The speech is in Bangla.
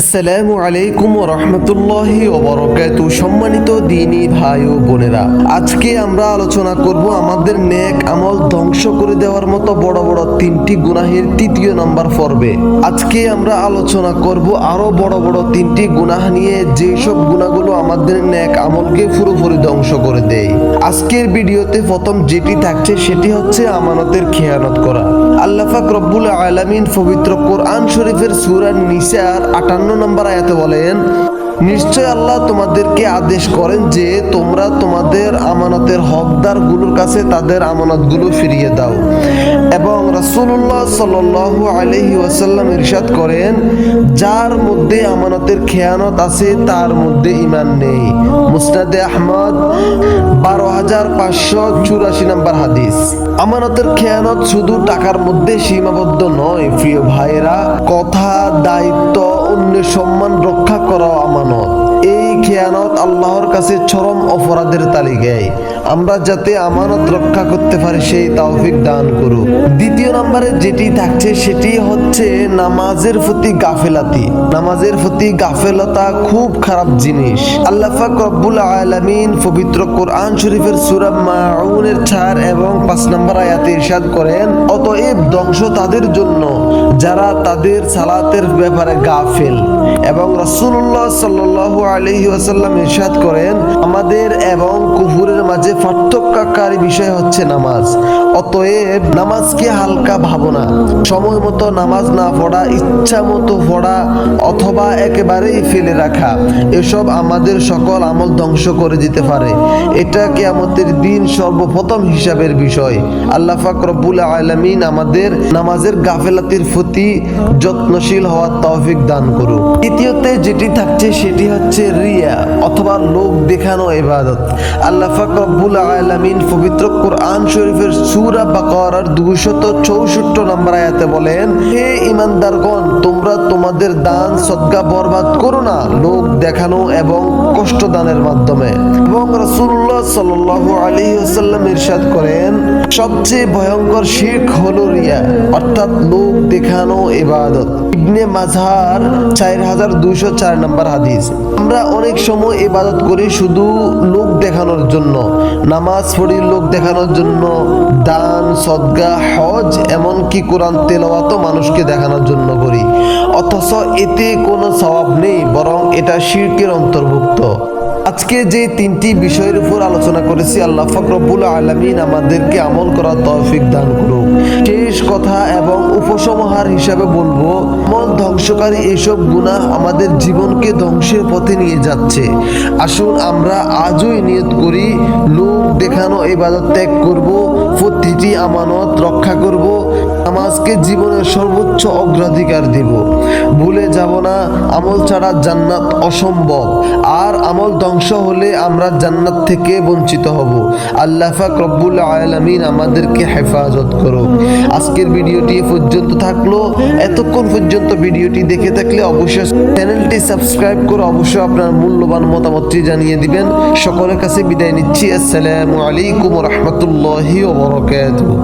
আসসালামু আলাইকুম রহমতুল্লাহি ওবরকাত সম্মানিত দিনী ভাই ও বোনেরা, আজকে আমরা আলোচনা করব আমাদের নেক আমল ধ্বংস করে দেওয়ার মতো বড় বড় তিনটি গুনাহের তৃতীয় নাম্বার পর্বে। আজকে আমরা আলোচনা করব আরও বড় বড় তিনটি গুনাহ নিয়ে, যেসব গুণাগুলো আমাদের নেক আমলকে পুরোপুরি ধ্বংস করে দেয়। আজকের ভিডিওতে প্রথম যেটি থাকছে, সেটি হচ্ছে আমানতের খেয়ানত করা। আল্লাহ পাক রব্বুল আলামিন পবিত্র কোরআন শরীফের সুরান নিসার 58 নম্বর আয়াতে বলেন নিশ্চয় আল্লাহ তোমাদেরকে আদেশ করেন যে তোমরা তোমাদের আমানতের হকদারগুলোর কাছে তাদের আমানতগুলো ফিরিয়ে দাও। এবং রাসূলুল্লাহ সাল্লাল্লাহু আলাইহি ওয়াসাল্লাম ইরশাদ করেন, যার মধ্যে আমানতের খেয়ানত আছে, তার মধ্যে ঈমান নেই। মুসনাদে আহমদ, বারো হাজার পাঁচশো চুরাশি নম্বর হাদিস। আমানতের খেয়ানত শুধু টাকার মধ্যে সীমাবদ্ধ নয়, প্রিয় ভাইরা কথা, দায়িত্ব, অন্যের সম্মান রক্ষা করা আমানত এই খেয়ানত আল্লাহর কাছে চরম অপরাধের তালিকায়। আমরা যাতে আমানত রক্ষা করতে পারি, সেই তৌফিক দান করুক। দ্বিতীয় নম্বরে যেটি থাকছে, সেটি হচ্ছে নামাজের প্রতি গাফেলাতি। নামাজের প্রতি গাফেলতা খুব খারাপ জিনিস। আল্লাহ রব্বুল আলামিন পবিত্র কোরআন শরীফের সূরা মাউনের 4 5 নম্বর আয়াতে ইরশাদ করেন, অতএব ধ্বংস তাদের জন্য যারা তাদের সালাতের ব্যাপারে গাফেল। এবং রাসূলুল্লাহ সাল্লাল্লাহু আলাইহি ওয়াসাল্লাম ইরশাদ করেন, আমাদের এবং কুফুরের মাঝে পার্থক্যকারী বিষয় হচ্ছে নামাজ। অতএব নামাজকে হালকা ভাবো না। সময় মতো নামাজ না পড়া, ইচ্ছা মতো পড়া, অথবা একেবারেই ফেলে রাখা, এসব আমাদের সকল আমল ধ্বংস করে দিতে পারে। এটা কেয়ামতের দিন সর্বপ্রথম হিসাবের বিষয়। আল্লাহ পাক রব্বুল আলামিন আমাদের নামাজের গাফেলাতির প্রতি যত্নশীল হওয়ার তৌফিক দান করুক। দ্বিতীয়তে যেটি থাকছে সেটি হচ্ছে রিয়া অথবা লোক দেখানো ইবাদত। আল্লাহ পাক রব্বুল আলামিন পবিত্র কোরআন শরীফের সূরা বাকারার 264 নম্বর আয়াতে বলেন, হে ঈমানদারগণ, তোমরা তোমাদের দান, সদকা বরবাদ করো না লোক দেখানো এবং কষ্ট দানের মাধ্যমে। এবং রাসূলুল্লাহ সাল্লাল্লাহু আলাইহি ওয়াসাল্লাম ইরশাদ করেন সবচেয়ে ভয়ঙ্কর শিরক হলো রিয়া, অর্থাৎ লোক দেখানো ইবাদত। ইবনে মাঝহার 4204 নম্বর হাদিস। আমরা অনেক সময় ইবাদত করি শুধু লোক দেখানোর জন্য, নামাজ পড়ি লোক দেখানোর জন্য, দান, সদগা, হজ, এমনকি কোরআন তেলাওয়াতও মানুষকে দেখানোর জন্য করি। অথচ এতে কোনো স্বভাব নেই, বরং এটা শিরকের অন্তর্ভুক্ত। আজকে যে তিনটি বিষয়ের উপর আলোচনা করেছি, আল্লাহ ফকরবুল আলমিন আমাদেরকে আমল করার তৌফিক দান করুক। শেষ কথা এবং উপসংহার হিসাবে বলব মন ধ্বংসকারী এইসব গুনাহ আমাদের জীবনকে ধ্বংসের পথে নিয়ে যাচ্ছে। আসুন আমরা আজই নিয়ত করি, লোক দেখানো ইবাদত ত্যাগ করব, প্রতিটি আমানত রক্ষা করব নামাজকে জীবনের সর্বোচ্চ অগ্রাধিকার দিব। ভুলে যাব না, আমল ছাড়া জান্নাত অসম্ভব। আর আমল ধ্বংস হলে আমরা জান্নাত থেকে বঞ্চিত হব। আল্লাহ পাক রব্বুল আলামিন আমাদেরকে হেফাজত করুক। আজকের ভিডিওটি পর্যন্ত থাকল। এতক্ষণ পর্যন্ত ভিডিওটি দেখে থাকলে অবশ্যই চ্যানেলটি সাবস্ক্রাইব করে অবশ্যই আপনার মূল্যবান মতামতটি জানিয়ে দিবেন। সকলের কাছে বিদায় নিচ্ছি। আসসালামু আলাইকুম রহমতুল্লাহি ওবরাকাতুহু